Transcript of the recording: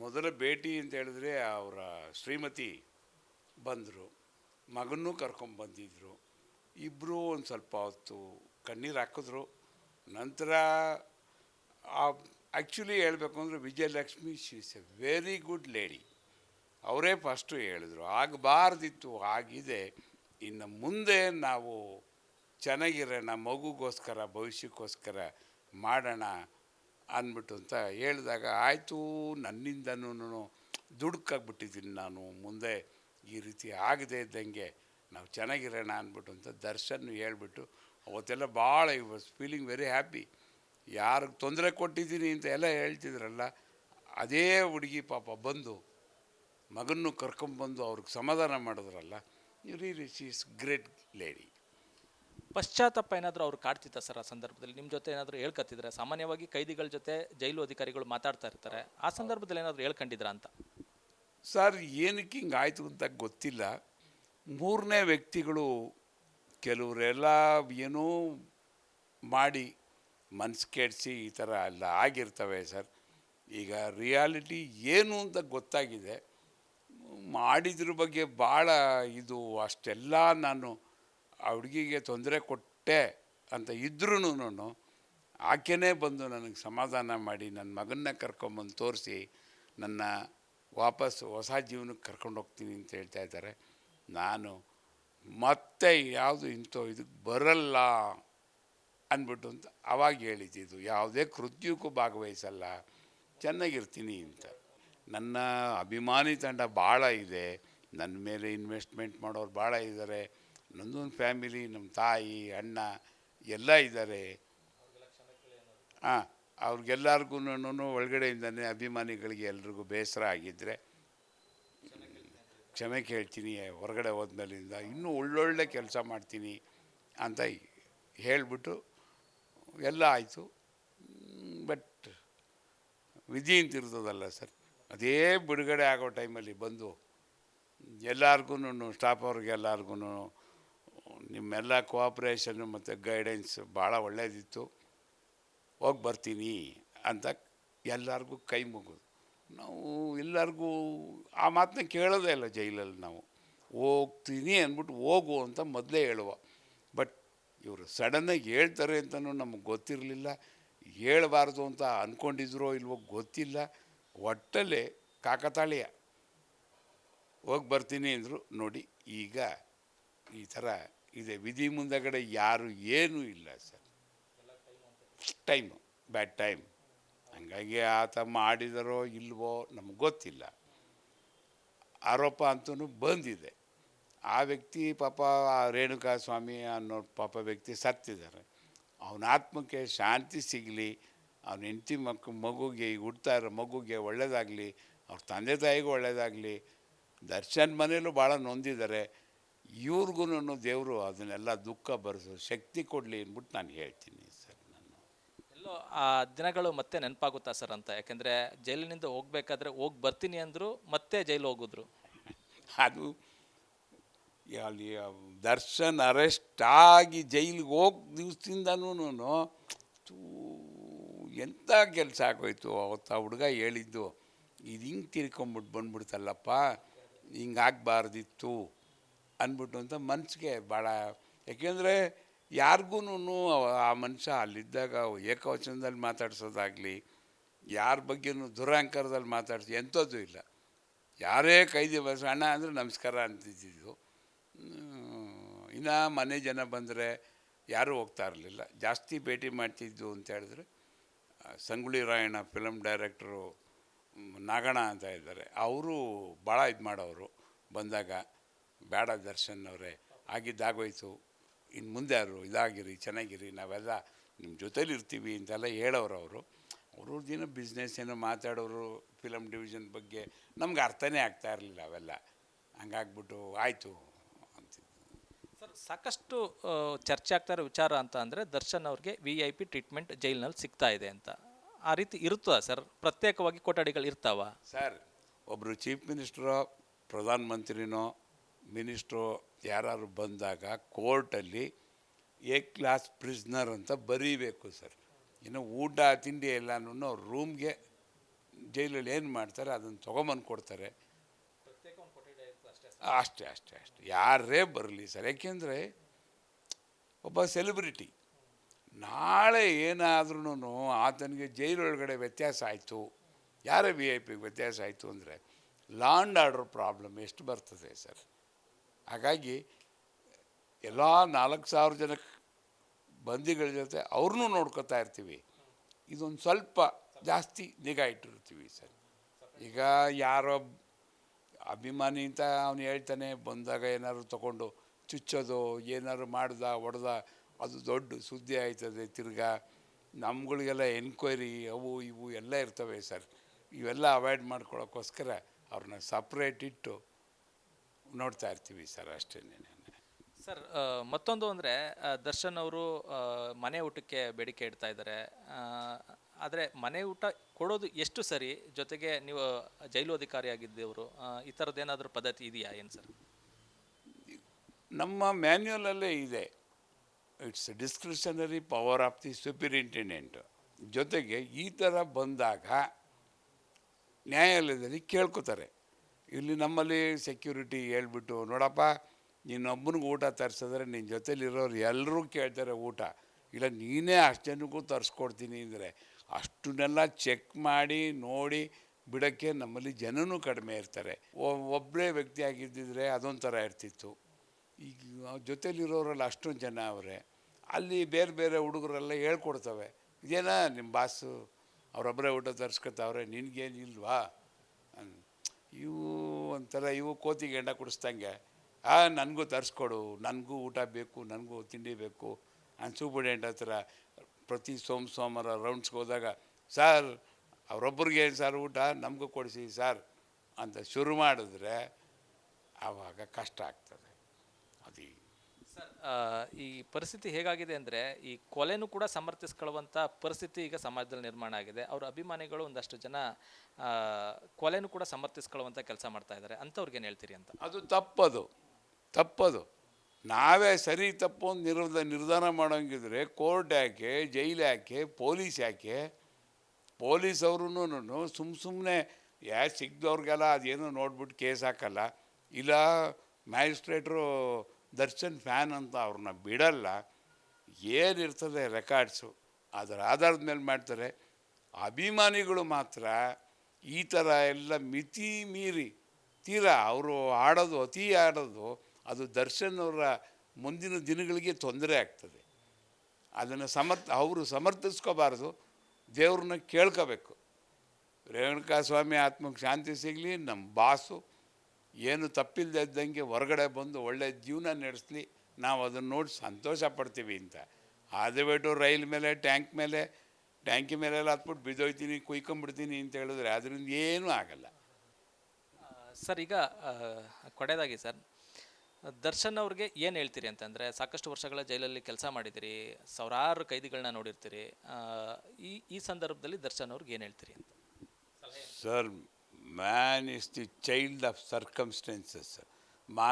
ಮೊದಲ ಭೇಟಿ ಅಂತ ಹೇಳಿದ್ರೆ ಅವರ ಶ್ರೀಮತಿ ಬಂದರು, ಮಗನ್ನೂ ಕರ್ಕೊಂಬಂದಿದ್ರು ಇಬ್ಬರೂ ಒಂದು ಸ್ವಲ್ಪ ಹೊತ್ತು ಕಣ್ಣೀರು ಹಾಕಿದ್ರು. ನಂತರ ಆ್ಯಕ್ಚುಲಿ ಹೇಳಬೇಕು ಅಂದರೆ Vijayalakshmi she is a very good lady ಅವರೇ ಫಸ್ಟು ಹೇಳಿದ್ರು. ಆಗಬಾರ್ದಿತ್ತು, ಆಗಿದೆ. ಇನ್ನು ಮುಂದೆ ನಾವು ಚೆನ್ನಾಗಿರೋಣ, ಮಗುಗೋಸ್ಕರ, ಭವಿಷ್ಯಕ್ಕೋಸ್ಕರ ಮಾಡೋಣ ಅಂದ್ಬಿಟ್ಟು ಅಂತ ಹೇಳಿದಾಗ, ಆಯಿತು, ನನ್ನಿಂದನೂ ದುಡುಕಾಗ್ಬಿಟ್ಟಿದ್ದೀನಿ ನಾನು, ಮುಂದೆ ಈ ರೀತಿ ಆಗದೇ ಇದ್ದಂಗೆ ನಾವು ಚೆನ್ನಾಗಿರೋಣ ಅಂದ್ಬಿಟ್ಟು ಅಂತ ದರ್ಶನ್ ಹೇಳ್ಬಿಟ್ಟು, ಅವತ್ತೆಲ್ಲ ಭಾಳ I was feeling very happy ಯಾರಿಗೆ ತೊಂದರೆ ಕೊಟ್ಟಿದ್ದೀನಿ ಅಂತ ಎಲ್ಲ ಹೇಳ್ತಿದ್ರಲ್ಲ, ಅದೇ ಹುಡುಗಿ ಪಾಪ ಬಂದು, ಮಗನ್ನು ಕರ್ಕೊಂಬಂದು ಅವ್ರಿಗೆ ಸಮಾಧಾನ ಮಾಡಿದ್ರಲ್ಲ ರೀ ಶಿ ಇಸ್ ಗ್ರೇಟ್ ಲೇಡಿ ಪಶ್ಚಾತ್ತಾಪ ಏನಾದರೂ ಅವ್ರು ಕಾಡ್ತಿತ್ತ ಸರ್ ಆ ಸಂದರ್ಭದಲ್ಲಿ? ನಿಮ್ಮ ಜೊತೆ ಏನಾದರೂ ಹೇಳ್ಕತ್ತಿದ್ರೆ? ಸಾಮಾನ್ಯವಾಗಿ ಕೈದಿಗಳ ಜೊತೆ ಜೈಲು ಅಧಿಕಾರಿಗಳು ಮಾತಾಡ್ತಾ ಇರ್ತಾರೆ. ಆ ಸಂದರ್ಭದಲ್ಲಿ ಏನಾದರೂ ಹೇಳ್ಕೊಂಡಿದ್ರಾ ಅಂತ? ಸರ್, ಏನಕ್ಕೆ ಹಿಂಗೆ ಆಯಿತು ಅಂತ ಗೊತ್ತಿಲ್ಲ. ಮೂರನೇ ವ್ಯಕ್ತಿಗಳು ಕೆಲವರೆಲ್ಲ ಏನೋ ಮಾಡಿ ಮನ್ಸು ಕೆಡಿಸಿ ಈ ಥರ ಎಲ್ಲ ಆಗಿರ್ತವೆ ಸರ್. ಈಗ ರಿಯಾಲಿಟಿ ಏನು ಅಂತ ಗೊತ್ತಾಗಿದೆ. ಮಾಡಿದ್ರ ಬಗ್ಗೆ ಭಾಳ ಇದು ಅಷ್ಟೆಲ್ಲ ನಾನು ಆ ಹುಡುಗಿಗೆ ತೊಂದರೆ ಕೊಟ್ಟೆ ಅಂತ ಇದ್ರೂ ಆಕೆನೇ ಬಂದು ನನಗೆ ಸಮಾಧಾನ ಮಾಡಿ ನನ್ನ ಮಗನ್ನ ಕರ್ಕೊಂಬಂದು ತೋರಿಸಿ ನನ್ನ ವಾಪಸ್ ಹೊಸ ಜೀವನಕ್ಕೆ ಕರ್ಕೊಂಡು ಹೋಗ್ತೀನಿ ಅಂತ ಹೇಳ್ತಾ ಇದ್ದಾರೆ ನಾನು ಮತ್ತೆ ಯಾವುದು ಇಂಥ ಇದಕ್ಕೆ ಬರಲ್ಲ ಅಂದ್ಬಿಟ್ಟು ಅಂತ ಅವಾಗ ಹೇಳಿದ್ದಿದ್ದು, ಯಾವುದೇ ಕೃತ್ಯಕ್ಕೂ ಭಾಗವಹಿಸಲ್ಲ, ಚೆನ್ನಾಗಿರ್ತೀನಿ ಅಂತ. ನನ್ನ ಅಭಿಮಾನಿ ತಂಡ ಭಾಳ ಇದೆ. ನನ್ನ ಮೇಲೆ ಇನ್ವೆಸ್ಟ್ಮೆಂಟ್ ಮಾಡೋರು ಭಾಳ ಇದ್ದಾರೆ ನನ್ನದೊಂದು ಫ್ಯಾಮಿಲಿ ನಮ್ಮ ತಾಯಿ, ಅಣ್ಣ ಎಲ್ಲ ಇದ್ದಾರೆ. ಹಾಂ ಅವ್ರಿಗೆಲ್ಲರಿಗೂ ಒಳಗಡೆಯಿಂದನೇ ಅಭಿಮಾನಿಗಳಿಗೆ ಎಲ್ರಿಗೂ ಬೇಸರ ಆಗಿದ್ದರೆ ಕ್ಷಮೆ ಕೇಳ್ತೀನಿ, ಹೊರಗಡೆ ಹೋದ್ಮೇಲಿಂದ ಇನ್ನೂ ಒಳ್ಳೊಳ್ಳೆ ಕೆಲಸ ಮಾಡ್ತೀನಿ ಅಂತ ಹೇಳಿಬಿಟ್ಟು ಎಲ್ಲ ಆಯಿತು. ಬಟ್ ವಿಧಿ ಅಂತಿರ್ತದಲ್ಲ ಸರ್, ಅದೇ ಬಿಡುಗಡೆ ಆಗೋ ಟೈಮಲ್ಲಿ ಬಂದು ಎಲ್ಲರಿಗೂ ಸ್ಟಾಫ್ ಅವ್ರಿಗೆಲ್ಲರಿಗೂ ನಿಮ್ಮೆಲ್ಲ ಕೋಆಪ್ರೇಷನ್ನು ಮತ್ತು ಗೈಡೆನ್ಸ್ ಭಾಳ ಒಳ್ಳೆಯದಿತ್ತು ಹೋಗಿ ಬರ್ತೀನಿ ಅಂತ ಎಲ್ಲರಿಗೂ ಕೈ ಮುಗಿದು. ನಾವು ಎಲ್ಲರಿಗೂ ಆ ಮಾತನ್ನ ಕೇಳೋದೇ ಇಲ್ಲ ಜೈಲಲ್ಲಿ ನಾವು. ಹೋಗ್ತೀನಿ ಅಂದ್ಬಿಟ್ಟು ಹೋಗು ಅಂತ ಮೊದಲೇ ಹೇಳುವ. ಬಟ್ ಇವರು ಸಡನ್ನಾಗಿ ಹೇಳ್ತಾರೆ ಅಂತಲೂ ನಮಗೆ ಗೊತ್ತಿರಲಿಲ್ಲ. ಹೇಳಬಾರ್ದು ಅಂತ ಅಂದ್ಕೊಂಡಿದ್ರೋ ಇಲ್ವೋ ಗೊತ್ತಿಲ್ಲ. ಒಟ್ಟಲ್ಲೇ ಕಾಕತಾಳೀಯ. ಹೋಗಿ ಬರ್ತೀನಿ ಅಂದರು ನೋಡಿ ಈಗ ಈ ಥರ ಇದೆ. ವಿಧಿ ಮುಂದಗಡೆ ಯಾರು ಏನೂ ಇಲ್ಲ ಸರ್. ಟೈಮು ಬ್ಯಾಡ್ ಟೈಮ್ ಹಂಗಾಗಿ ಆತ ಮಾಡಿದರೋ ಇಲ್ವೋ ನಮ್ಗೆ ಗೊತ್ತಿಲ್ಲ. ಆರೋಪ ಅಂತೂ ಬಂದಿದೆ. ಆ ವ್ಯಕ್ತಿ ಪಾಪ ರೇಣುಕಾ ಸ್ವಾಮಿ ಅನ್ನೋ ಪಾಪ ವ್ಯಕ್ತಿ ಸತ್ತಿದ್ದಾರೆ. ಅವನ ಆತ್ಮಕ್ಕೆ ಶಾಂತಿ ಸಿಗಲಿ, ಅವನ ಹೆಂಡತಿ ಮಕ್ಕ ಮಗುಗೆ ಈಗ ಹುಡ್ತಾ ಇರೋ ಮಗುಗೆ ಒಳ್ಳೇದಾಗಲಿ, ಅವ್ರ ತಂದೆ ತಾಯಿಗೂ ಒಳ್ಳೆಯದಾಗಲಿ ದರ್ಶನ್ ಮನೇಲೂ ಭಾಳ ನೊಂದಿದ್ದಾರೆ. ಇವ್ರಿಗೂ ದೇವರು ಅದನ್ನೆಲ್ಲ ದುಃಖ ಬರೆಸೋ ಶಕ್ತಿ ಕೊಡಲಿ ಅಂದ್ಬಿಟ್ಟು ನಾನು ಹೇಳ್ತೀನಿ ಸರ್ ನಾನು. ಎಲ್ಲೋ ಆ ದಿನಗಳು ಮತ್ತೆ ನೆನಪಾಗುತ್ತಾ ಸರ್ ಅಂತ? ಯಾಕೆಂದರೆ ಜೈಲಿನಿಂದ ಹೋಗ್ಬೇಕಾದ್ರೆ ಹೋಗಿ ಬರ್ತೀನಿ ಅಂದರು ಮತ್ತೆ ಜೈಲು ಹೋಗಿದ್ರು. ಅದು ಅಲ್ಲಿ ದರ್ಶನ್ ಅರೆಸ್ಟ್ ಆಗಿ ಜೈಲಿಗೆ ಹೋಗಿ ದಿವಸದಿಂದನೂ ಎಂಥ ಕೆಲಸ ಆಗೋಯ್ತು ಅವತ್ತು ಆ ಹುಡುಗ ಹೇಳಿದ್ದು. ಇದು ಹಿಂಗೆ ತಿರ್ಕೊಂಬಿಟ್ಟು ಬಂದ್ಬಿಡ್ತಲ್ಲಪ್ಪ ಹಿಂಗೆ ಆಗಬಾರ್ದಿತ್ತು. ಅಂದ್ಬಿಟ್ಟು ಅಂತ ಮನಸ್ಸಿಗೆ ಭಾಳ, ಯಾಕೆಂದರೆ ಯಾರಿಗೂ ಆ ಮನುಷ್ಯ ಅಲ್ಲಿದ್ದಾಗ ಏಕವಚನದಲ್ಲಿ ಮಾತಾಡ್ಸೋದಾಗಲಿ, ಯಾರ ಬಗ್ಗೆನೂ ದುರಹಂಕಾರದಲ್ಲಿ ಮಾತಾಡ್ಸಿ ಎಂಥದ್ದು ಇಲ್ಲ. ಯಾರೇ ಕೈದಿ ಬಸ್, ಅಣ್ಣ, ಅಂದರೆ ನಮಸ್ಕಾರ ಅಂತಿದ್ದಿದ್ದು. ಇನ್ನು ಮನೆ ಜನ ಬಂದರೆ ಯಾರೂ ಹೋಗ್ತಾ ಇರಲಿಲ್ಲ. ಜಾಸ್ತಿ ಭೇಟಿ ಮಾಡ್ತಿದ್ದು ಅಂತ ಹೇಳಿದ್ರೆ ಸಂಗುಳಿ ರಾಯಣ್ಣ ಫಿಲಮ್ ಡೈರೆಕ್ಟ್ರು ನಾಗಣ ಅಂತ ಇದ್ದಾರೆ. ಅವರು ಭಾಳ ಇದು ಮಾಡೋರು ಬಂದಾಗ. ಬೇಡ ದರ್ಶನ್ ಅವರೇ ಆಗಿದ್ದಾಗೋಯ್ತು. ಇನ್ನು ಮುಂದೆ ಅವರು ಇದಾಗಿರಿ ಚೆನ್ನಾಗಿರಿ ನಾವೆಲ್ಲ ನಿಮ್ಮ ಜೊತೇಲಿ ಇರ್ತೀವಿ ಅಂತೆಲ್ಲ ಹೇಳೋರು ಅವರು. ಅವ್ರ ದಿನ ಬಿಸ್ನೆಸ್ ಏನೋ ಮಾತಾಡೋರು ಫಿಲಮ್ ಡಿವಿಷನ್ ಬಗ್ಗೆ ನಮ್ಗೆ ಅರ್ಥನೇ ಆಗ್ತಾ ಇರಲಿಲ್ಲ ಅವೆಲ್ಲ. ಹಂಗಾಗ್ಬಿಟ್ಟು ಆಯಿತು ಅಂತ ಸರ್ ಸಾಕಷ್ಟು ಚರ್ಚೆ ಆಗ್ತಾ ಇರೋ ವಿಚಾರ ಅಂತ ಅಂದರೆ ದರ್ಶನ್ ಅವ್ರಿಗೆ ವಿ ಐ ಪಿ ಟ್ರೀಟ್ಮೆಂಟ್ ಜೈಲಿನಲ್ಲಿ ಸಿಗ್ತಾ ಇದೆ ಅಂತ. ಆ ರೀತಿ ಇರುತ್ತಾ ಸರ್? ಪ್ರತ್ಯೇಕವಾಗಿ ಕೊಠಡಿಗಳು ಇರ್ತಾವ? ಸರ್ ಒಬ್ಬರು ಚೀಫ್ ಮಿನಿಸ್ಟ್ರೋ ಪ್ರಧಾನಮಂತ್ರಿನೋ ಮಿನಿಸ್ಟ್ರೋ ಯಾರು ಬಂದಾಗ ಕೋರ್ಟಲ್ಲಿ ಎ ಕ್ಲಾಸ್ ಪ್ರಿಸ್ನರ್ ಅಂತ ಬರೀಬೇಕು ಸರ್. ಇನ್ನು ಊಟ ತಿಂಡಿ ಎಲ್ಲನೂ ರೂಮ್ಗೆ ಜೈಲಲ್ಲಿ ಏನು ಮಾಡ್ತಾರೆ ಅದನ್ನು ತೊಗೊಂಬಂದು ಕೊಡ್ತಾರೆ. ಅಷ್ಟೇ ಅಷ್ಟೇ ಅಷ್ಟೇ. ಯಾರೇ ಬರಲಿ ಸರ್. ಯಾಕೆಂದರೆ ಒಬ್ಬ ಸೆಲೆಬ್ರಿಟಿ. ನಾಳೆ ಏನಾದ್ರೂ ಆತನಿಗೆ ಜೈಲೊಳಗಡೆ ವ್ಯತ್ಯಾಸ ಆಯಿತು. ಯಾರೇ ವಿ ಐ ಪಿಗೆ ವ್ಯತ್ಯಾಸ ಆಯಿತು ಅಂದರೆ ಲಾಂಡ್ ಆರ್ಡರ್ ಪ್ರಾಬ್ಲಮ್ ಎಷ್ಟು ಬರ್ತದೆ ಸರ್? ಹಾಗಾಗಿ ಎಲ್ಲ ನಾಲ್ಕು ಸಾವಿರ ಜನ ಬಂದಿಗಳ ಜೊತೆ ಅವ್ರನ್ನೂ ನೋಡ್ಕೊತಾ ಇರ್ತೀವಿ. ಇದೊಂದು ಸ್ವಲ್ಪ ಜಾಸ್ತಿ ನಿಗಾ ಇಟ್ಟಿರ್ತೀವಿ ಸರ್. ಈಗ ಯಾರೋ ಅಭಿಮಾನಿ ಅಂತ ಅವನು ಹೇಳ್ತಾನೆ, ಬಂದಾಗ ಏನಾದ್ರು ತಗೊಂಡು ಚುಚ್ಚೋದು, ಏನಾದ್ರು ಮಾಡ್ದ ಹೊಡೆದ ಅದು ದೊಡ್ಡ ಸುದ್ದಿ ಆಯ್ತದೆ ತಿರ್ಗಾ. ನಮ್ಗಳಿಗೆಲ್ಲ ಎನ್ಕ್ವೈರಿ ಅವು ಇವು ಎಲ್ಲ ಇರ್ತವೆ ಸರ್. ಇವೆಲ್ಲ ಅವಾಯ್ಡ್ ಮಾಡ್ಕೊಳ್ಳೋಕ್ಕೋಸ್ಕರ ಅವ್ರನ್ನ ಸಪ್ರೇಟ್ ಇಟ್ಟು ನೋಡ್ತಾ ಇರ್ತೀವಿ ಸರ್ ಅಷ್ಟೇ ಸರ್ ಮತ್ತೊಂದು ಅಂದರೆ ದರ್ಶನ್ ಅವರು ಮನೆ ಊಟಕ್ಕೆ ಬೇಡಿಕೆ ಇಡ್ತಾ ಇದ್ದಾರೆ. ಆದರೆ ಮನೆ ಊಟ ಕೊಡೋದು ಎಷ್ಟು ಸರಿ? ಜೊತೆಗೆ ನೀವು ಜೈಲು ಅಧಿಕಾರಿಯಾಗಿದ್ದವರು ಈ ಥರದ್ದೇನಾದರೂ ಪದ್ಧತಿ ಇದೆಯಾ ಏನು ಸರ್? ನಮ್ಮ ಮ್ಯಾನ್ಯುಯಲಲ್ಲೇ ಇದೆ. It's discretionary power of the superintendent ಜೊತೆಗೆ ಈ ಥರ ಬಂದಾಗ ನ್ಯಾಯಾಲಯದಲ್ಲಿ ಕೇಳ್ಕೊತಾರೆ. ಇಲ್ಲಿ ನಮ್ಮಲ್ಲಿ ಸೆಕ್ಯೂರಿಟಿ ಹೇಳ್ಬಿಟ್ಟು, ನೋಡಪ್ಪ ನೀನೊಬ್ಬನಿಗೆ ಊಟ ತರಿಸಿದ್ರೆ ನಿನ್ನ ಜೊತೆಲಿರೋರು ಎಲ್ಲರೂ ಕೇಳ್ತಾರೆ ಊಟ. ಇಲ್ಲ, ನೀನೇ ಅಷ್ಟು ಜನಕ್ಕೂ ತರಿಸ್ಕೊಡ್ತೀನಿ ಅಂದರೆ ಅಷ್ಟನ್ನೆಲ್ಲ ಚೆಕ್ ಮಾಡಿ, ನೋಡಿ, ಬಿಡೋಕ್ಕೆ ನಮ್ಮಲ್ಲಿ ಜನನೂ ಕಡಿಮೆ ಇರ್ತಾರೆ. ಒಬ್ಬರೇ ವ್ಯಕ್ತಿ ಆಗಿದ್ದಿದ್ರೆ ಅದೊಂಥರ ಇರ್ತಿತ್ತು. ಈಗ ಜೊತೇಲಿರೋರೆಲ್ಲ ಅಷ್ಟೊಂದು ಜನ ಅವರೇ. ಅಲ್ಲಿ ಬೇರೆ ಬೇರೆ ಹುಡುಗರೆಲ್ಲ ಹೇಳ್ಕೊಡ್ತವೆ, ಇದೇನಾ ನಿಮ್ಮ ಬಾಸು? ಅವರೊಬ್ಬರೇ ಊಟ ತರಿಸ್ಕೊತಾವ್ರೆ, ನಿನಗೇನು ಇಲ್ವಾ? ಅನ್- ಇವು ಒಂಥರ ಇವು ಕೋತಿಗೆ ಎಂಡ ಕುಡಿಸ್ದಂಗೆ. ಆ, ನನಗೂ ತರಿಸ್ಕೊಡು, ನನಗೂ ಊಟ ಬೇಕು, ನನಗೂ ತಿಂಡಿ ಬೇಕು ಎಂಡ ಹತ್ರ ಪ್ರತಿ ಸೋಮ ಸೋಮವಾರ ರೌಂಡ್ಸ್ಗೆ ಹೋದಾಗ, ಸರ್ ಅವರೊಬ್ಬರಿಗೆ ಸರ್ ಊಟ? ನಮಗೂ ಕೊಡಿಸಿ ಸರ್. ಅಂತ ಶುರು ಮಾಡಿದ್ರೆ ಆವಾಗ ಕಷ್ಟ ಆಗ್ತದೆ. ಅದು ಈ ಪರಿಸ್ಥಿತಿ ಹೇಗಾಗಿದೆ ಅಂದರೆ ಈ ಕೊಲೆನೂ ಕೂಡ ಸಮರ್ಥಿಸ್ಕೊಳ್ಳುವಂಥ ಪರಿಸ್ಥಿತಿ ಈಗ ಸಮಾಜದಲ್ಲಿ ನಿರ್ಮಾಣ ಆಗಿದೆ. ಅವ್ರ ಅಭಿಮಾನಿಗಳು ಒಂದಷ್ಟು ಜನ ಕೊಲೆನೂ ಕೂಡ ಸಮರ್ಥಿಸ್ಕೊಳ್ಳುವಂಥ ಕೆಲಸ ಮಾಡ್ತಾ ಇದ್ದಾರೆ. ಅಂಥವ್ರಿಗೆ ಏನು ಹೇಳ್ತೀರಿ ಅಂತ? ಅದು ತಪ್ಪದು. ತಪ್ಪದು. ನಾವೇ ಸರಿ ತಪ್ಪು ಅಂತ ನಿರ್ಧ ನಿರ್ಧಾರ ಮಾಡೋಂಗಿದ್ರೆ ಕೋರ್ಟ್ ಯಾಕೆ, ಜೈಲು ಯಾಕೆ, ಪೊಲೀಸ್ ಯಾಕೆ? ಪೊಲೀಸ್ ಅವ್ರೂ ಸುಮ್ಮ ಸುಮ್ಮನೆ ಯಾ ಸಿಗ್ದವ್ರಿಗೆಲ್ಲ ಅದೇನೋ ನೋಡ್ಬಿಟ್ಟು ಕೇಸ್ ಹಾಕಲ್ಲ. ಇಲ್ಲ ಮ್ಯಾಜಿಸ್ಟ್ರೇಟ್ರು ದರ್ಶನ್ ಫ್ಯಾನ್ ಅಂತ ಅವ್ರನ್ನ ಬಿಡಲ್ಲ. ಏನಿರ್ತದೆ ರೆಕಾರ್ಡ್ಸು. ಅದರ ಆಧಾರದ ಮೇಲೆ ಮಾಡ್ತಾರೆ. ಅಭಿಮಾನಿಗಳು ಮಾತ್ರ ಈ ಥರ ಎಲ್ಲ ಮಿತಿ ಮೀರಿ ತೀರಾ ಅವರು ಆಡೋದು, ಅತಿ ಆಡೋದು, ಅದು ದರ್ಶನ್ ಅವರ ಮುಂದಿನ ದಿನಗಳಿಗೆ ತೊಂದರೆ ಆಗ್ತದೆ. ಅದನ್ನು ಸಮರ್ಥ, ಅವರು ಸಮರ್ಥಿಸ್ಕೋಬಾರ್ದು. ದೇವ್ರನ್ನ ಕೇಳ್ಕೋಬೇಕು. ರೇಣುಕಾ ಸ್ವಾಮಿ ಆತ್ಮಕ್ಕೆ ಶಾಂತಿ ಸಿಗಲಿ, ನಮ್ಮ ಬಾಸು ಏನು ತಪ್ಪಿಲ್ಲದೆ ಇದ್ದಂಗೆ ಹೊರಗಡೆ ಬಂದು ಒಳ್ಳೆ ಜೀವನ ನಡೆಸಲಿ ನಾವು ಅದನ್ನು ನೋಡಿ ಸಂತೋಷ ಪಡ್ತೀವಿ ಅಂತ. ಆದ ಬಿಟ್ಟು ರೈಲ್ ಮೇಲೆ ಟ್ಯಾಂಕ್ ಮೇಲೆ ಟ್ಯಾಂಕಿ ಮೇಲೆಲ್ಲ ಹತ್ಬಿಟ್ಟು ಬಿದ್ದೋಯ್ತೀನಿ ಕುಯ್ಕೊಂಬಿಡ್ತೀನಿ ಅಂತ ಹೇಳಿದ್ರೆ ಅದರಿಂದ ಏನೂ ಆಗಲ್ಲ. ಸರ್ ಈಗ ಕೊಡೆಯದಾಗಿ ಸರ್ ದರ್ಶನ್ ಅವ್ರಿಗೆ ಏನು ಹೇಳ್ತೀರಿ ಅಂತಂದರೆ ಸಾಕಷ್ಟು ವರ್ಷಗಳ ಜೈಲಲ್ಲಿ ಕೆಲಸ ಮಾಡಿದಿರಿ ಸಾವಿರಾರು ಕೈದಿಗಳನ್ನ ನೋಡಿರ್ತೀರಿ ಈ ಈ ಸಂದರ್ಭದಲ್ಲಿ ದರ್ಶನ್ ಅವ್ರಿಗೆ ಏನು ಹೇಳ್ತೀರಿ ಅಂತ? Sir man is the child of circumstances sir